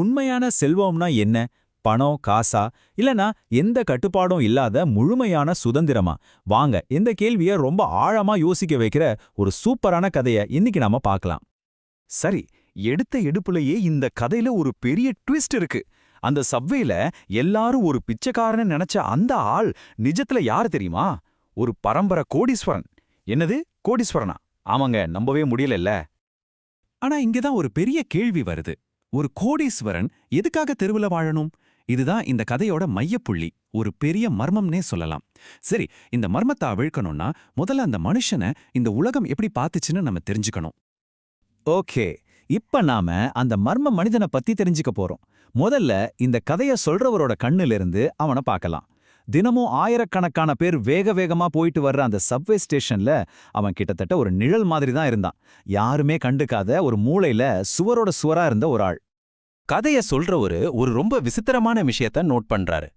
உண்மையான செல்வம்னா என்ன? பணம் காசா? இல்லனா எந்த கட்டுப்பாடும் இல்லாத முழுமையான சுதந்திரமா? வாங்க இந்த கேள்விய ரொம்ப ஆழமா யோசிக்க வைக்கிற ஒரு சூப்பரான கதைய இன்னைக்கு நாம பார்க்கலாம். சரி எடுத்த எடுப்புலயே இந்த கதையில ஒரு பெரிய ட்விஸ்ட் இருக்கு. அந்த சப்வேல எல்லாரும் ஒரு பிச்சைக்காரன்னு நினைச்ச அந்த ஆள் நிஜத்துல யாரு தெரியுமா? ஒரு பரம்பரை கோடீஸ்வரன். என்னது? கோடீஸ்வரனா? ஆமாங்க நம்பவே முடியலல்ல. ஆனா இங்கதான் ஒரு பெரிய கேள்வி வருது. ஒரு கோடீஸ்வரன் எதுக்காக தெருவுல வாழணும்? இதுதான் இந்த கதையோட மையப்புள்ளி. ஒரு பெரிய மர்மம்னே சொல்லலாம். சரி இந்த மர்மத்தை அவிழ்க்கணும்னா முதல்ல அந்த மனுஷனை இந்த உலகம் எப்படி பார்த்துச்சுன்னு நம்ம தெரிஞ்சுக்கணும். ஓகே இப்ப நாம அந்த மர்ம மனிதனை பத்தி தெரிஞ்சுக்க போறோம். முதல்ல இந்த கதைய சொல்றவரோட கண்ணுல இருந்து அவனை பார்க்கலாம். தினமும் ஆயிரக்கணக்கான பேர் வேக வேகமா போயிட்டு வர்ற அந்த சப்வே ஸ்டேஷன்ல அவன் கிட்டத்தட்ட ஒரு நிழல் மாதிரி தான் இருந்தான். யாருமே கண்டுக்காத ஒரு மூளையில சுவரோட சுவரா இருந்த ஒரு ஆள். கதைய சொல்றவரு ஒரு ரொம்ப விசித்திரமான விஷயத்த நோட் பண்றாரு.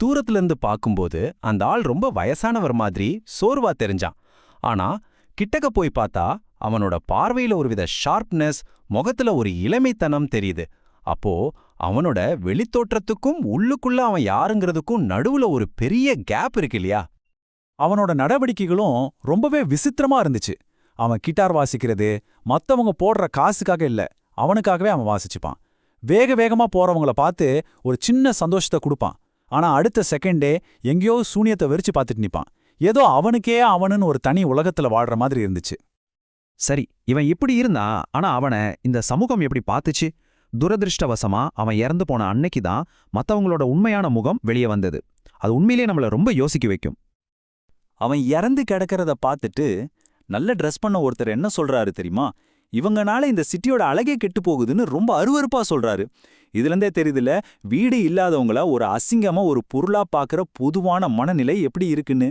தூரத்துல இருந்து பார்க்கும்போது அந்த ஆள் ரொம்ப வயசானவர் மாதிரி சோர்வா தெரிஞ்சான். ஆனா கிட்டக்க போய் பார்த்தா அவனோட பார்வையில ஒருவித ஷார்ப்னஸ் முகத்துல ஒரு இளமைத்தனம் தெரியுது. அப்போ அவனோட வெளித்தோற்றத்துக்கும் உள்ளுக்குள்ள அவன் யாருங்கிறதுக்கும் நடுவுல ஒரு பெரிய கேப் இருக்கு இல்லையா? அவனோட நடவடிக்கைகளும் ரொம்பவே விசித்திரமா இருந்துச்சு. அவன் கிட்டார் வாசிக்கிறது மத்தவங்க போடுற காசுக்காக இல்ல அவனுக்காகவே அவன் வாசிச்சுப்பான். வேக வேகமா போறவங்கள பார்த்து ஒரு சின்ன சந்தோஷத்தை கொடுப்பான். ஆனா அடுத்த செகண்டே எங்கேயோ சூனியத்தை வெறிச்சு பார்த்துட்டு நிப்பான். ஏதோ அவனுக்கே அவனுன்னு ஒரு தனி உலகத்துல வாழ்ற மாதிரி இருந்துச்சு. சரி இவன் இப்படி இருந்தான் ஆனா அவனை இந்த சமூகம் எப்படி பார்த்துச்சு? துரதிருஷ்டவசமா அவன் இறந்து போன அன்னைக்கு தான் மத்தவங்களோட உண்மையான முகம் வெளியே வந்தது. அது உண்மையிலேயே நம்மள ரொம்ப யோசிக்க வைக்கும். அவன் இறந்து கிடக்கிறத பார்த்துட்டு நல்ல ட்ரெஸ் பண்ண ஒருத்தர் என்ன சொல்றாரு தெரியுமா? இவங்கனால இந்த சிட்டியோட அழகே கெட்டு போகுதுன்னு ரொம்ப அருவருப்பா சொல்றாரு. இதுலந்தே தெரியுதுல வீடு இல்லாதவங்கள ஒரு அசிங்கமா ஒரு பொருளா பார்க்கற பொதுவான மனநிலை எப்படி இருக்குன்னு?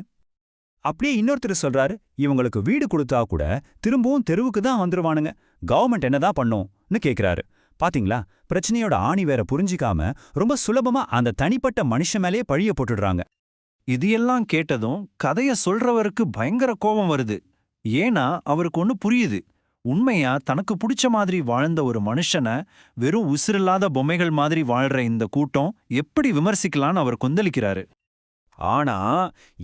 அப்படியே இன்னொருத்தர் சொல்றாரு இவங்களுக்கு வீடு கொடுத்தா கூட திரும்பவும் தெருவுக்கு தான் வந்துருவானுங்க. கவர்மெண்ட் என்னதான் பண்ணும்னு கேக்குறாரு. பாத்தீங்களா? பிரச்சனையோட ஆணி வேற புரிஞ்சிக்காம ரொம்ப சுலபமா அந்த தனிப்பட்ட மனுஷன் மேலேயே பழிய போட்டுடுறாங்க. இது எல்லாம் கேட்டதும் கதைய சொல்றவருக்கு பயங்கர கோபம் வருது. ஏன்னா அவருக்கு ஒன்னு புரியுது. உண்மையா தனக்கு பிடிச்ச மாதிரி வாழ்ந்த ஒரு மனுஷனை வெறும் உசிரில்லாத பொம்மைகள் மாதிரி வாழ்ற இந்த கூட்டம் எப்படி விமர்சிக்கலான்னு அவர் கொந்தளிக்கிறாரு. ஆனா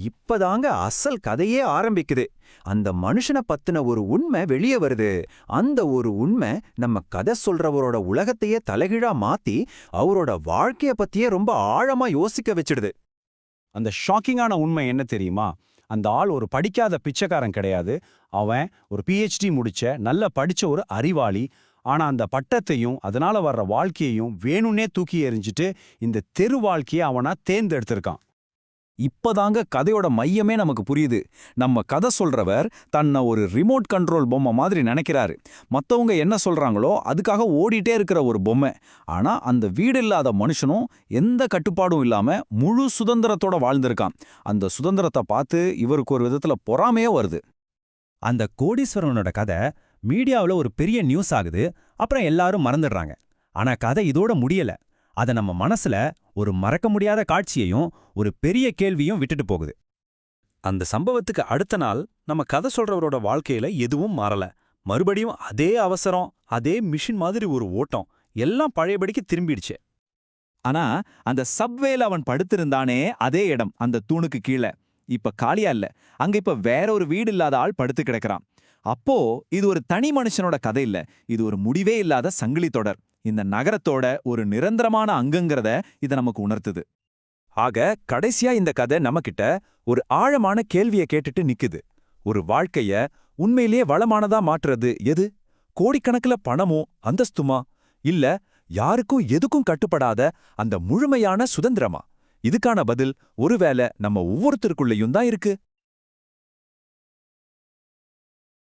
இப்பதாங்க அசல் கதையே ஆரம்பிக்குது. அந்த மனுஷனை பத்தின ஒரு உண்மை வெளியே வருது. அந்த ஒரு உண்மை நம்ம கதை சொல்றவரோட உலகத்தையே தலைகீழா மாத்தி அவரோட வாழ்க்கைய பத்தியே ரொம்ப ஆழமா யோசிக்க வச்சிடுது. அந்த ஷாக்கிங்கான உண்மை என்ன தெரியுமா? அந்த ஆள் ஒரு படிக்காத பிச்சைக்காரன் கிடையாது. அவன் ஒரு பிஹெச்டி முடிச்ச நல்ல படிச்ச ஒரு அறிவாளி. ஆனா அந்த பட்டத்தையும் அதனால வர்ற வாழ்க்கையையும் வேணும்னே தூக்கி எறிஞ்சிட்டு இந்த தெரு வாழ்க்கையை அவனா தேர்ந்தெடுத்திருக்கான். இப்பதாங்க கதையோட மையமே நமக்கு புரியுது. நம்ம கதை சொல்றவர் தன்னை ஒரு ரிமோட் கண்ட்ரோல் பொம்மை மாதிரி நினைக்கிறாரு. மத்தவங்க என்ன சொல்றாங்களோ அதுக்காக ஓடிட்டே இருக்கிற ஒரு பொம்மை. ஆனா அந்த வீடு இல்லாத மனுஷனும் எந்த கட்டுப்பாடும் இல்லாம முழு சுதந்திரத்தோட வாழ்ந்திருக்கான். அந்த சுதந்திரத்தை பார்த்து இவருக்கு ஒரு விதத்துல பொறாமையே வருது. அந்த கோடீஸ்வரனோட கதை மீடியாவுல ஒரு பெரிய நியூஸ் ஆகுது. அப்புறம் எல்லாரும் மறந்துடுறாங்க. ஆனா கதை இதோட முடியல. அத நம்ம மனசுல ஒரு மறக்க முடியாத காட்சியையும் ஒரு பெரிய கேள்வியும் விட்டுட்டு போகுது. அந்த சம்பவத்துக்கு அடுத்த நாள் நம்ம கதை சொல்றவரோட வாழ்க்கையில எதுவும் மாறல. மறுபடியும் அதே அவசரம் அதே மிஷின் மாதிரி ஒரு ஓட்டம் எல்லாம் பழையபடிக்கு திரும்பிடுச்சு. ஆனா அந்த சப்வேல அவன் படுத்திருந்தானே அதே இடம் அந்த தூணுக்கு கீழே. இப்ப காலியா இல்ல. அங்க இப்ப வேற ஒரு வீடு இல்லாத ஆள் படுத்து கிடக்கிறான். அப்போ இது ஒரு தனி மனுஷனோட கதை இல்ல. இது ஒரு முடிவே இல்லாத சங்கிலி தொடர். இந்த நகரத்தோட ஒரு நிரந்தரமான அங்கங்கிறத இத நமக்கு உணர்த்துது. ஆக கடைசியா இந்த கதை நம்மகிட்ட ஒரு ஆழமான கேள்விய கேட்டுட்டு நிக்குது. ஒரு வாழ்க்கைய உண்மையிலேயே வளமானதா மாற்றுறது எது? கோடிக்கணக்குல பணமோ அந்தஸ்துமா? இல்ல யாருக்கும் எதுக்கும் கட்டுப்படாத அந்த முழுமையான சுதந்திரமா? இதுக்கான பதில் ஒருவேளை நம்ம ஒவ்வொருத்தருக்குள்ளேயும் தான் இருக்கு.